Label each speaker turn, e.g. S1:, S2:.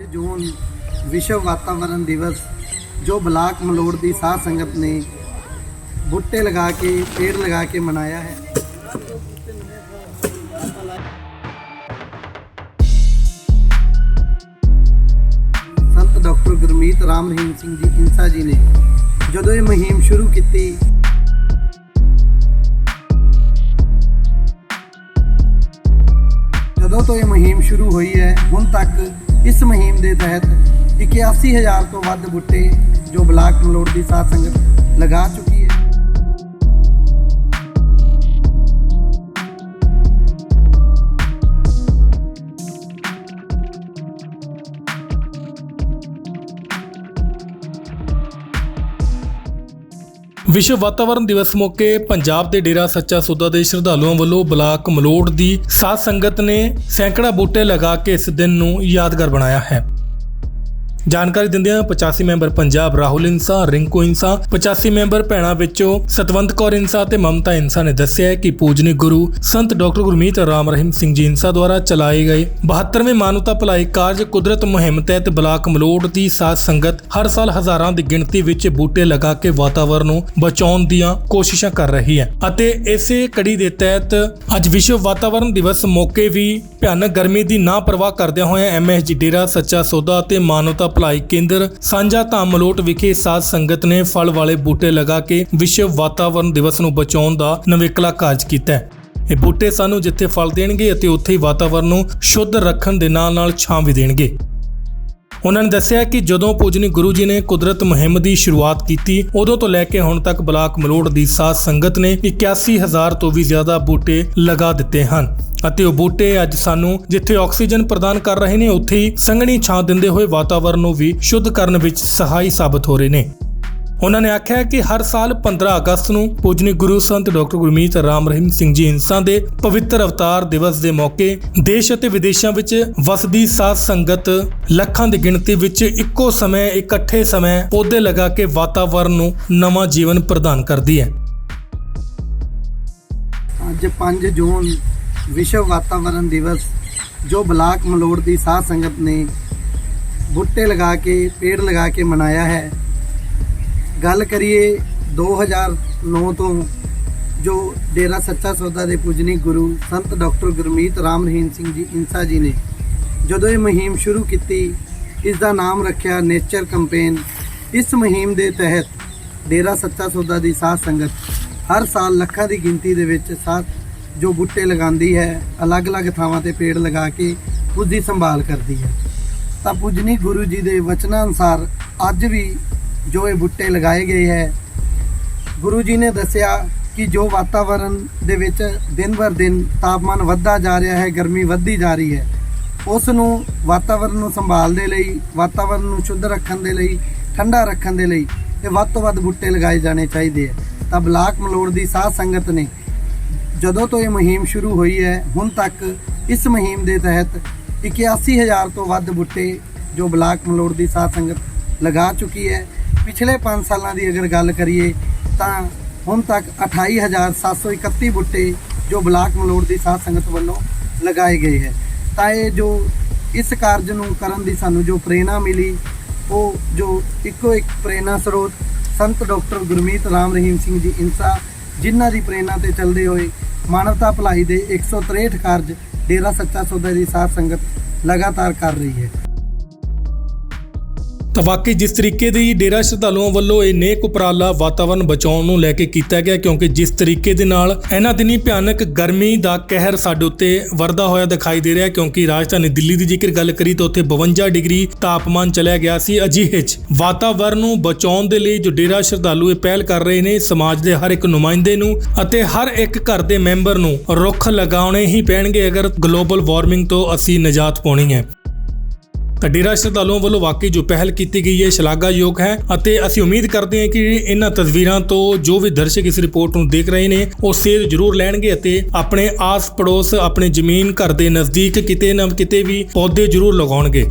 S1: ਜੂਨ ਵਿਸ਼ਵ ਵਾਤਾਵਰਣ ਦਿਵਸ ਜੋ ਬਲਾਕ ਮਲੋੜ ਦੀ ਸਾਧ ਸੰਗਤ ਨੇ ਬੁੱਟੇ ਲਗਾ ਕੇ, ਪੇੜ ਲਗਾ ਕੇ ਮਨਾਇਆ ਹੈ। ਸੰਤ ਡਾਕਟਰ ਗੁਰਮੀਤ ਰਾਮ ਰਹੀਮ ਸਿੰਘ ਜੀ ਇੰਸਾ ਜੀ ਨੇ ਜਦੋਂ ਇਹ ਮੁਹਿੰਮ ਸ਼ੁਰੂ ਕੀਤੀ, ਜਦੋਂ ਤੋਂ ਇਹ ਮੁਹਿੰਮ ਸ਼ੁਰੂ ਹੋਈ ਹੈ, ਹੁਣ ਤੱਕ ਇਸ ਮੁਹਿੰਮ ਦੇ ਤਹਿਤ 81000 ਤੋਂ ਵੱਧ ਬੁੱਟੇ ਜੋ ਬਲਾਕ ਮਲੋੜ ਦੀ ਸਾਧ ਸੰਗਤ ਲਗਾ ਚੁੱਕੀ
S2: ਵਿਸ਼ਵ ਵਾਤਾਵਰਣ ਦਿਵਸ ਮੌਕੇ ਪੰਜਾਬ ਦੇ ਡੇਰਾ ਸੱਚਾ ਸੌਦਾ ਦੇ ਸ਼ਰਧਾਲੂਆਂ ਵੱਲੋਂ ਬਲਾਕ ਮਲੋੜ ਦੀ ਸਾਧ ਸੰਗਤ ਨੇ ਸੈਂਕੜਾ ਬੂਟੇ ਲਗਾ ਕੇ ਇਸ ਦਿਨ ਨੂੰ ਯਾਦਗਾਰ ਬਣਾਇਆ ਹੈ। ਜਾਣਕਾਰੀ ਦਿੰਦਿਆਂ 85 ਮੈਂਬਰ ਪੰਜਾਬ ਰਾਹੁਲ ਇੰਸਾ ਰਿੰਕੂ ਇੰਸਾ 85 ਮੈਂਬਰ ਭੈਣਾਂ ਵਿੱਚੋਂ ਸਤਵੰਤ ਕੌਰ ਇੰਸਾ ਤੇ ਮਮਤਾ ਇੰਸਾ ਨੇ ਦੱਸਿਆ ਕਿ ਪੂਜਨੀ ਗੁਰੂ, ਸੰਤ ਡਾਕਟਰ ਗੁਰਮੀਤ ਰਾਮ ਰਹੀਮ ਸਿੰਘ ਜੀ ਇੰਸਾ ਦੁਆਰਾ ਚਲਾਏ ਗਏ 72ਵੇਂ ਮਾਨਵਤਾ ਭਲਾਈ ਕਾਰਜ ਕੁਦਰਤ ਮੁਹਿੰਮ ਤਹਿਤ ਬਲਾਕ ਮਲੋੜ ਦੀ ਸਾਧ ਸੰਗਤ ਹਰ ਸਾਲ ਹਜ਼ਾਰਾਂ ਦੀ ਗਿਣਤੀ ਵਿੱਚ ਬੂਟੇ ਲਗਾ ਕੇ ਵਾਤਾਵਰਣ ਨੂੰ ਬਚਾਉਣ ਦੀਆਂ ਕੋਸ਼ਿਸ਼ਾਂ ਕਰ ਰਹੀ ਹੈ ਅਤੇ ਇਸੇ ਕੜੀ ਦੇ ਤਹਿਤ ਅੱਜ ਵਿਸ਼ਵ ਵਾਤਾਵਰਣ ਦਿਵਸ ਮੌਕੇ ਵੀ ਭਿਆਨਕ ਗਰਮੀ ਦੀ ਨਾ ਪਰਵਾਹ ਕਰਦਿਆਂ ਹੋਇਆਂ ਐਮਐਸਜੀ ਡੇਰਾ, ਸੱਚਾ ਸੌਦਾ ਅਤੇ ਮਾਨਵਤਾ ਭਲਾਈ ਕੇਂਦਰ ਸਾਂਝਾ ਧਾਮ ਮਲੋਟ ਵਿਖੇ ਸਾਧ ਸੰਗਤ ਨੇ ਫਲ ਵਾਲੇ ਬੂਟੇ ਲਗਾ ਕੇ ਵਿਸ਼ਵ ਵਾਤਾਵਰਣ ਦਿਵਸ ਨੂੰ ਬਚਾਉਣ ਦਾ ਨਵੇਕਲਾ ਕਾਰਜ ਕੀਤਾ ਹੈ। ਇਹ ਬੂਟੇ ਸਾਨੂੰ ਜਿੱਥੇ ਫਲ ਦੇਣਗੇ ਅਤੇ ਉੱਥੇ ਹੀ ਵਾਤਾਵਰਣ ਨੂੰ ਸ਼ੁੱਧ ਰੱਖਣ ਦੇ ਨਾਲ-ਨਾਲ ਛਾਂ ਵੀ ਦੇਣਗੇ। ਉਹਨਾਂ ਨੇ ਦੱਸਿਆ ਕਿ ਜਦੋਂ ਪੂਜਨੀ ਗੁਰੂ ਜੀ ਨੇ ਕੁਦਰਤ ਮੁਹਿੰਮ ਦੀ ਸ਼ੁਰੂਆਤ ਕੀਤੀ, ਉਦੋਂ ਤੋਂ ਲੈ ਕੇ ਹੁਣ ਤੱਕ ਬਲਾਕ ਮਲੋੜ ਦੀ ਸਾਧ ਸੰਗਤ ਨੇ 81000 ਤੋਂ ਵੀ ਜ਼ਿਆਦਾ ਬੂਟੇ ਲਗਾ ਦਿੱਤੇ ਹਨ ਅਤੇ ਉਹ ਬੂਟੇ ਅੱਜ ਸਾਨੂੰ ਜਿੱਥੇ ਆਕਸੀਜਨ ਪ੍ਰਦਾਨ ਕਰ ਰਹੇ ਨੇ, ਉੱਥੇ ਹੀ ਸੰਘਣੀ ਛਾਂ ਦਿੰਦੇ ਹੋਏ ਵਾਤਾਵਰਣ ਨੂੰ ਵੀ ਸ਼ੁੱਧ ਕਰਨ ਵਿੱਚ ਸਹਾਈ ਸਾਬਤ ਹੋ ਰਹੇ ਨੇ। ਉਹਨਾਂ ਨੇ ਆਖਿਆ ਕਿ ਹਰ ਸਾਲ 15 ਅਗਸਤ ਨੂੰ ਪੂਜਨੀ ਗੁਰੂ ਸੰਤ ਡਾਕਟਰ ਗੁਰਮੀਤ ਰਾਮ ਰਹੀਮ ਸਿੰਘ ਜੀ ਇੰਸਾਂ ਦੇ ਪਵਿੱਤਰ ਅਵਤਾਰ ਦਿਵਸ ਦੇ ਮੌਕੇ ਦੇਸ਼ ਅਤੇ ਵਿਦੇਸ਼ਾਂ ਵਿੱਚ ਵਸਦੀ ਸਾਧ ਸੰਗਤ ਲੱਖਾਂ ਦੀ ਗਿਣਤੀ ਵਿੱਚ ਇੱਕੋ ਸਮੇਂ, ਇਕੱਠੇ ਸਮੇਂ ਪੌਦੇ ਲਗਾ ਕੇ ਵਾਤਾਵਰਣ ਨੂੰ ਨਵਾਂ ਜੀਵਨ ਪ੍ਰਦਾਨ ਕਰਦੀ ਹੈ।
S1: ਅੱਜ 5 ਜੂਨ ਵਿਸ਼ਵ ਵਾਤਾਵਰਣ ਦਿਵਸ, ਜੋ ਬਲਾਕ ਮਲੋੜ ਦੀ ਸਾਧ ਸੰਗਤ ਨੇ ਬੁੱਟੇ ਲਗਾ ਕੇ, ਪੇੜ ਲਗਾ ਕੇ ਮਨਾਇਆ ਹੈ। ਗੱਲ ਕਰੀਏ 2009 ਤੋਂ, ਜੋ ਡੇਰਾ ਸੱਚਾ ਸੌਦਾ ਦੇ ਪੂਜਨੀ ਗੁਰੂ ਸੰਤ ਡਾਕਟਰ ਗੁਰਮੀਤ ਰਾਮ ਰਹੀਮ ਸਿੰਘ ਜੀ ਇੰਸਾ ਜੀ ਨੇ ਜਦੋਂ ਇਹ ਮੁਹਿੰਮ ਸ਼ੁਰੂ ਕੀਤੀ ਇਸ ਦਾ ਨਾਮ ਰੱਖਿਆ ਨੇਚਰ ਕੈਂਪੇਨ। ਇਸ ਮੁਹਿੰਮ ਦੇ ਤਹਿਤ ਡੇਰਾ ਸੱਚਾ ਸੌਦਾ ਦੀ ਸਾਧ ਸੰਗਤ ਹਰ ਸਾਲ ਲੱਖਾਂ ਦੀ ਗਿਣਤੀ ਦੇ ਵਿੱਚ ਸਾਧ ਜੋ ਬੁੱਟੇ ਲਗਾਉਂਦੀ ਹੈ, ਅਲੱਗ-ਅਲੱਗ ਥਾਵਾਂ ਤੇ ਪੇੜ ਲਗਾ ਕੇ ਉਸ ਦੀ ਸੰਭਾਲ ਕਰਦੀ ਹੈ। ਤਾਂ ਪੂਜਨੀ ਗੁਰੂ ਜੀ ਦੇ ਵਚਨਾਂ ਅਨੁਸਾਰ ਅੱਜ ਵੀ ਜੋ ਇਹ ਬੁੱਟੇ ਲਗਾਏ ਗਏ ਹੈ। ਗੁਰੂ ਜੀ ਨੇ ਦੱਸਿਆ ਕਿ ਜੋ ਵਾਤਾਵਰਣ ਦੇ ਵਿੱਚ ਦਿਨ ਬਰ ਦਿਨ ਤਾਪਮਾਨ ਵੱਧਦਾ ਜਾ ਰਿਹਾ ਹੈ, ਗਰਮੀ ਵੱਧਦੀ ਜਾ ਰਹੀ ਹੈ ਉਸ ਨੂੰ ਵਾਤਾਵਰਣ ਨੂੰ ਸੰਭਾਲ ਦੇ ਲਈ ਵਾਤਾਵਰਣ ਨੂੰ ਸ਼ੁੱਧ ਰੱਖਣ ਦੇ ਲਈ, ਠੰਡਾ ਰੱਖਣ ਦੇ ਲਈ ਇਹ ਵੱਧ ਤੋਂ ਵੱਧ ਬੁੱਟੇ ਲਗਾਏ ਜਾਣੇ ਚਾਹੀਦੇ ਹੈ। ਤਾਂ ਬਲਾਕ ਮਲੋੜ ਦੀ ਸਾਧ ਸੰਗਤ ਨੇ ਜਦੋਂ ਤੋਂ ਇਹ ਮੁਹਿੰਮ ਸ਼ੁਰੂ ਹੋਈ ਹੈ, ਹੁਣ ਤੱਕ ਇਸ ਮੁਹਿੰਮ ਦੇ ਤਹਿਤ 81000 ਤੋਂ ਵੱਧ ਬੁੱਟੇ ਜੋ ਬਲਾਕ ਮਲੋੜ ਦੀ ਸਾਧ ਸੰਗਤ ਲਗਾ ਚੁੱਕੀ ਹੈ। ਪਿਛਲੇ 5 ਸਾਲਾਂ ਦੀ ਅਗਰ ਗੱਲ ਕਰੀਏ ਤਾਂ ਹੁਣ ਤੱਕ 28731 ਬੁੱਟੇ ਜੋ ਬਲਾਕ ਮਲੋੜ ਦੀ ਸਾਧ ਸੰਗਤ ਵੱਲੋਂ ਲਗਾਏ ਗਏ ਹੈ। ਤਾਂ ਇਹ ਜੋ ਇਸ ਕਾਰਜ ਨੂੰ ਕਰਨ ਦੀ ਸਾਨੂੰ ਜੋ ਪ੍ਰੇਰਣਾ ਮਿਲੀ, ਉਹ ਜੋ ਇੱਕੋ ਇੱਕ ਪ੍ਰੇਰਣਾ ਸਰੋਤ ਸੰਤ ਡਾਕਟਰ ਗੁਰਮੀਤ ਰਾਮ ਰਹੀਮ ਸਿੰਘ ਜੀ ਇੰਸਾ ਜਿਨ੍ਹਾਂ ਦੀ ਪ੍ਰੇਰਣਾ ਤੇ ਚੱਲਦੇ ਹੋਏ ਮਾਨਵਤਾ ਭਲਾਈ ਦੇ 163 ਕਾਰਜ ਡੇਰਾ ਸੱਚਾ ਸੌਦਾ ਦੀ ਸਾਧ ਸੰਗਤ ਲਗਾਤਾਰ ਕਰ ਰਹੀ ਹੈ।
S2: ਤਾਂ ਵਾਕਈ ਜਿਸ ਤਰੀਕੇ ਦੀ ਡੇਰਾ ਸ਼ਰਧਾਲੂਆਂ ਵੱਲੋਂ ਇਹ ਨੇਕ ਉਪਰਾਲਾ ਵਾਤਾਵਰਣ ਬਚਾਉਣ ਨੂੰ ਲੈ ਕੇ ਕੀਤਾ ਗਿਆ, ਕਿਉਂਕਿ ਜਿਸ ਤਰੀਕੇ ਦੇ ਨਾਲ ਇਹਨਾਂ ਦਿਨੀ ਭਿਆਨਕ ਗਰਮੀ ਦਾ ਕਹਿਰ ਸਾਡੇ ਉੱਤੇ ਵਰਦਾ ਹੋਇਆ ਦਿਖਾਈ ਦੇ ਰਿਹਾ, ਕਿਉਂਕਿ ਰਾਜਧਾਨੀ ਦਿੱਲੀ ਦੀ ਜੇਕਰ ਗੱਲ ਕਰੀ ਤਾਂ ਉੱਥੇ 52 ਡਿਗਰੀ ਤਾਪਮਾਨ ਚਲਿਆ ਗਿਆ ਸੀ ਅਜਿਹੇ 'ਚ। ਵਾਤਾਵਰਣ ਨੂੰ ਬਚਾਉਣ ਦੇ ਲਈ ਜੋ ਡੇਰਾ ਸ਼ਰਧਾਲੂ ਇਹ ਪਹਿਲ ਕਰ ਰਹੇ ਨੇ, ਸਮਾਜ ਦੇ ਹਰ ਇੱਕ ਨੁਮਾਇੰਦੇ ਨੂੰ ਅਤੇ ਹਰ ਇੱਕ ਘਰ ਦੇ ਮੈਂਬਰ ਨੂੰ ਰੁੱਖ ਲਗਾਉਣੇ ਹੀ ਪੈਣਗੇ, ਅਗਰ ਗਲੋਬਲ ਵਾਰਮਿੰਗ ਤੋਂ ਅਸੀਂ ਨਿਜਾਤ ਪਾਉਣੀ ਹੈ। ਤਾਂ ਡੇਰਾ ਸ਼ਰਧਾਲੂਆਂ ਵੱਲੋਂ ਵਾਕਈ ਜੋ ਪਹਿਲ ਕੀਤੀ ਗਈ ਹੈ, ਸ਼ਲਾਘਾਯੋਗ ਹੈ ਅਤੇ ਅਸੀਂ ਉਮੀਦ ਕਰਦੇ ਹਾਂ ਕਿ ਇਹਨਾਂ ਤਸਵੀਰਾਂ ਤੋਂ ਜੋ ਵੀ ਦਰਸ਼ਕ ਇਸ ਰਿਪੋਰਟ ਨੂੰ ਦੇਖ ਰਹੇ ਨੇ, ਉਹ ਸੇਧ ਜ਼ਰੂਰ ਲੈਣਗੇ ਅਤੇ ਆਪਣੇ ਆਸ ਪੜੋਸ ਆਪਣੇ ਜ਼ਮੀਨ ਘਰ ਦੇ ਨਜ਼ਦੀਕ ਕਿਤੇ ਨਾ ਕਿਤੇ ਵੀ ਪੌਦੇ ਜ਼ਰੂਰ ਲਗਾਉਣਗੇ।